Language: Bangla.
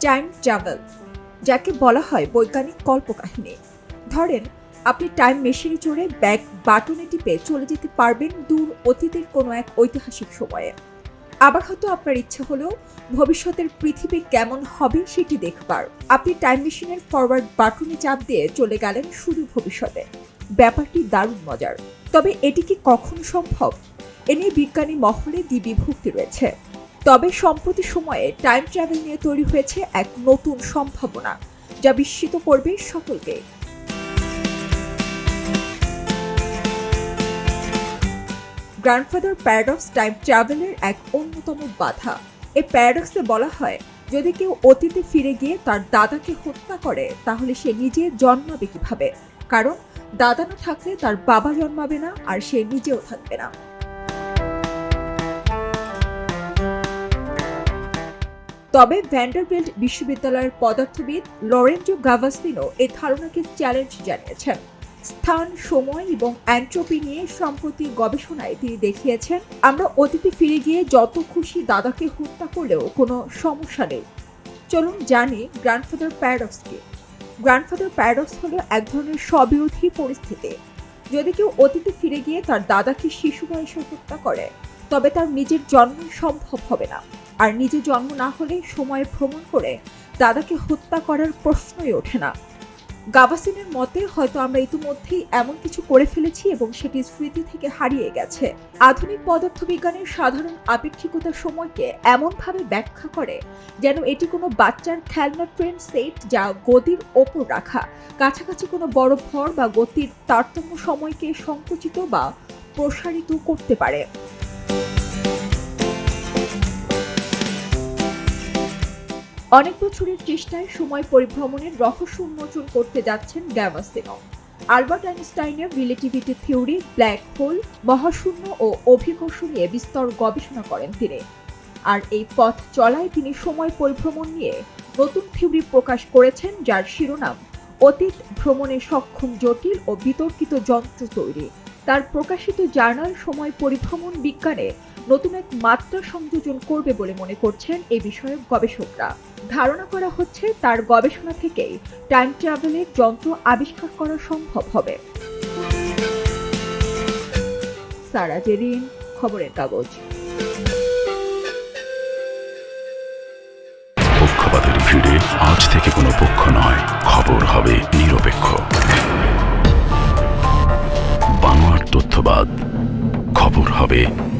টাইম ট্রাভেল, যাকে বলা হয় বৈজ্ঞানিক কল্পকাহিনী। ধরেন, আপনি টাইম মেশিনে চড়ে ব্যাক বাটনে টিপে চলে যেতে পারবেন দূর অতীতের কোনো এক ঐতিহাসিক সময়ে। আবার হয়তো আপনার ইচ্ছে হলেও ভবিষ্যতের পৃথিবী কেমন হবে সেটি দেখবার। আপনি টাইম মেশিনের ফরওয়ার্ড বাটনে চাপ দিয়ে চলে গেলেন শুধু ভবিষ্যতে। ব্যাপারটি দারুণ মজার। তবে এটি কি কখন সম্ভব? এ নিয়ে বিজ্ঞানী মহলে দ্বিবিভক্তি রয়েছে। তবে সম্প্রতি সময়ে টাইম ট্রাভেল নিয়ে তৈরি হয়েছে এক নতুন সম্ভাবনা, যা বিস্মিত করবে সকলকে। গ্র্যান্ডফাদার প্যারাডক্স টাইম ট্রাভেলের এক অন্যতম বাধা। এই প্যারাডক্সে বলা হয়, যদি কেউ অতীতে ফিরে গিয়ে তার দাদাকে হত্যা করে, তাহলে সে নিজে জন্মাবে কীভাবে? কারণ দাদা না থাকলে তার বাবা জন্মাবে না আর সে নিজেও থাকবে না। তবে ভ্যান্ডারবিল্ট বিশ্ববিদ্যালয়ের পদার্থবিদ লরেঞ্জো গাভাস্তিনো এই ধারণাকে চ্যালেঞ্জ জানিয়েছেন। স্থান, সময় এবং অ্যান্ট্রপি নিয়ে সম্প্রতি গবেষণায় তিনি দেখিয়েছেন, আমরা অতীতে ফিরে গিয়ে যত খুশি দাদাকে হত্যা করলেও কোনো সমস্যা নেই। চলুন জানি গ্র্যান্ডফাদার প্যারাডক্স কি। গ্র্যান্ডফাদার প্যারাডক্স হলো এক ধরনের স্ববিরোধী পরিস্থিতি। যদি কেউ অতীতে ফিরে গিয়ে তার দাদাকে শিশু বয়সে হত্যা করে তবে তার নিজের জন্ম সম্ভব হবে না। আর নিজে জন্ম না হলে সময় ভ্রমণ করে দাদাকে হত্যা করার প্রশ্নই ওঠে না। গাভাসিনের মতে হয়তো আমরা ইতিমধ্যেই এমন কিছু করে ফেলেছি এবং সেটি স্মৃতি থেকে হারিয়ে গেছে। আধুনিক পদার্থবিজ্ঞানের সাধারণ আপেক্ষিকতার সময়কে এমনভাবে ব্যাখ্যা করে যেন এটি কোনো বাচ্চার খেলনা ট্রেন সেট যা গদির ওপর রাখা, কাছাকাছি কোনো বড় ভর বা গতির তারতম্য সময়কে সংকুচিত বা প্রসারিত করতে পারে। অনেক বছরের চেষ্টায় সময় পরিভ্রমণের রহস্য উন্মোচন করতে যাচ্ছেন গ্যাভাসিনো আলবার্ট আইনস্টাইনের রিলেটিভিটি থিওরি, ব্ল্যাক হোল, মহাশূন্য ও অভিকর্ষ নিয়ে বিস্তর গবেষণা করেন তিনি। আর এই পথ চলায় তিনি সময় পরিভ্রমণ নিয়ে নতুন থিওরি প্রকাশ করেছেন, যার শিরোনাম অতীত ভ্রমণে সক্ষম জটিল ও বিতর্কিত যন্ত্র তৈরি। তার প্রকাশিত জার্নাল সময় পরিভ্রমণ বিজ্ঞানে নতুন এক মাত্রা সংযোজন করবে বলে মনে করছেন এ বিষয়ে গবেষকরা। ধারণা করা হচ্ছে তার গবেষণা থেকেই টাইম ট্রাভেলের যন্ত্র আবিষ্কার করা সম্ভব হবে। সারা জেরিন, খবরের কাগজ। পক্ষপাতের ভিড়ে আজ থেকে কোনো পক্ষ নয়, খবর হবে নিরপেক্ষ। বানোয়ার তথ্যবাদ, খবর হবে